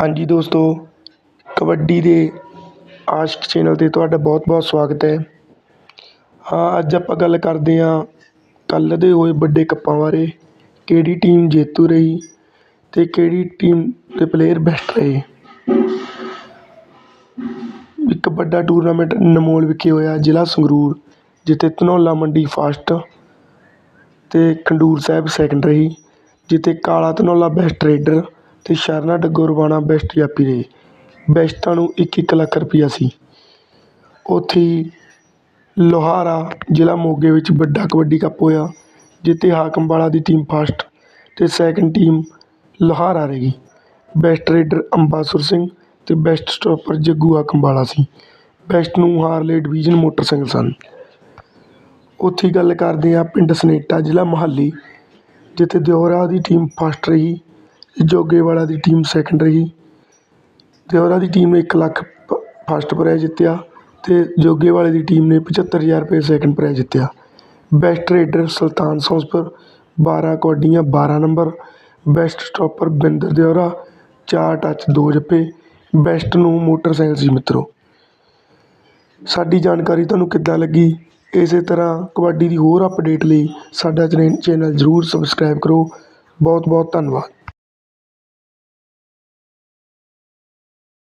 ਹਾਂਜੀ ਦੋਸਤੋ, ਕਬੱਡੀ ਦੇ ਆਸ਼ਕ ਚੈਨਲ 'ਤੇ ਤੁਹਾਡਾ ਬਹੁਤ ਬਹੁਤ ਸਵਾਗਤ ਹੈ। ਹਾਂ, ਅੱਜ ਆਪਾਂ ਗੱਲ ਕਰਦੇ ਹਾਂ ਕੱਲ੍ਹ ਦੇ ਹੋਏ ਵੱਡੇ ਕੱਪਾਂ ਬਾਰੇ। ਕਿਹੜੀ ਟੀਮ ਜੇਤੂ ਰਹੀ ਅਤੇ ਕਿਹੜੀ ਟੀਮ ਦੇ ਪਲੇਅਰ ਬੈਸਟ ਰਹੇ? ਇੱਕ ਵੱਡਾ ਟੂਰਨਾਮੈਂਟ ਅਨਮੋਲ ਵਿਖੇ ਹੋਇਆ ਜ਼ਿਲ੍ਹਾ ਸੰਗਰੂਰ, ਜਿੱਥੇ ਧਨੌਲਾ ਮੰਡੀ ਫਾਸਟ ਅਤੇ ਖਡੂਰ ਸਾਹਿਬ ਸੈਕਿੰਡ ਰਹੀ, ਜਿੱਥੇ ਕਾਲਾ ਧਨੌਲਾ ਬੈਸਟ ਰੇਡਰ ਅਤੇ ਸ਼ਰਨਾ ਡੱਗੋਰਵਾਣਾ ਬੈਸਟ ਜਾਪੀ ਰਹੇ। ਬੈਸਟਾਂ ਨੂੰ ਇੱਕ ਇੱਕ ਲੱਖ ਰੁਪਈਆ ਸੀ। ਉੱਥੇ ਹੀ ਲੋਹਾਰਾ ਜ਼ਿਲ੍ਹਾ ਮੋਗੇ ਵਿੱਚ ਵੱਡਾ ਕਬੱਡੀ ਕੱਪ ਹੋਇਆ, ਜਿੱਥੇ ਹਾਕਮ ਦੀ ਟੀਮ ਫਸਟ ਅਤੇ ਸੈਕਿੰਡ ਟੀਮ ਲੁਹਾਰਾ ਰਹੀ ਬੈਸਟ ਰੇਡਰ ਅੰਬਾਸੁਰ ਸਿੰਘ ਅਤੇ ਬੈਸਟ ਸਟੋਪਰ ਜੱਗੂ ਹਾਕਮ ਸੀ। ਬੈਸਟ ਨੂੰ ਹਾਰਲੇ ਡਿਵੀਜ਼ਨ ਮੋਟਰਸਾਈਕਲ ਸਨ। ਉੱਥੇ ਗੱਲ ਕਰਦੇ ਹਾਂ ਪਿੰਡ ਸਨੇਟਾ, ਜ਼ਿਲ੍ਹਾ ਮੋਹਾਲੀ, ਜਿੱਥੇ ਦਿਓਰਾ ਦੀ ਟੀਮ ਫਸਟ ਰਹੀ, ਜੋਗੇਵਾਲਾ ਦੀ ਟੀਮ ਸੈਕਿੰਡ ਰਹੀ। ਦਿਓਰਾ ਦੀ ਟੀਮ ਨੇ ਇੱਕ ਲੱਖ ਪ ਫਸਟ ਪ੍ਰਾਈਜ਼ ਜਿੱਤਿਆ ਅਤੇ ਜੋਗੇਵਾਲੇ ਦੀ ਟੀਮ ਨੇ ਪਝੱਤਰ ਹਜ਼ਾਰ ਰੁਪਏ ਸੈਕਿੰਡ ਪ੍ਰਾਈਜ਼ ਜਿੱਤਿਆ। ਬੈਸਟ ਰੇਡਰ ਸੁਲਤਾਨ ਸੌਂਸਪੁਰ ਬਾਰ੍ਹਾਂ ਕਬੱਡੀਆਂ ਬਾਰ੍ਹਾਂ number best stopper Binder Deora, ਚਾਰ ਟੱਚ ਦੋ ਜੱਫੇ ਬੈਸਟ ਨੂੰ ਮੋਟਰਸਾਈਕਲ ਸੀ ਮਿੱਤਰੋ। ਸਾਡੀ ਜਾਣਕਾਰੀ ਤੁਹਾਨੂੰ ਕਿੱਦਾਂ ਲੱਗੀ? ਇਸੇ ਤਰ੍ਹਾਂ ਕਬੱਡੀ ਦੀ ਹੋਰ ਅਪਡੇਟ ਲਈ ਸਾਡਾ ਚੈਨਲ ਜ਼ਰੂਰ ਸਬਸਕ੍ਰਾਈਬ ਕਰੋ। ਬਹੁਤ ਬਹੁਤ ਧੰਨਵਾਦ।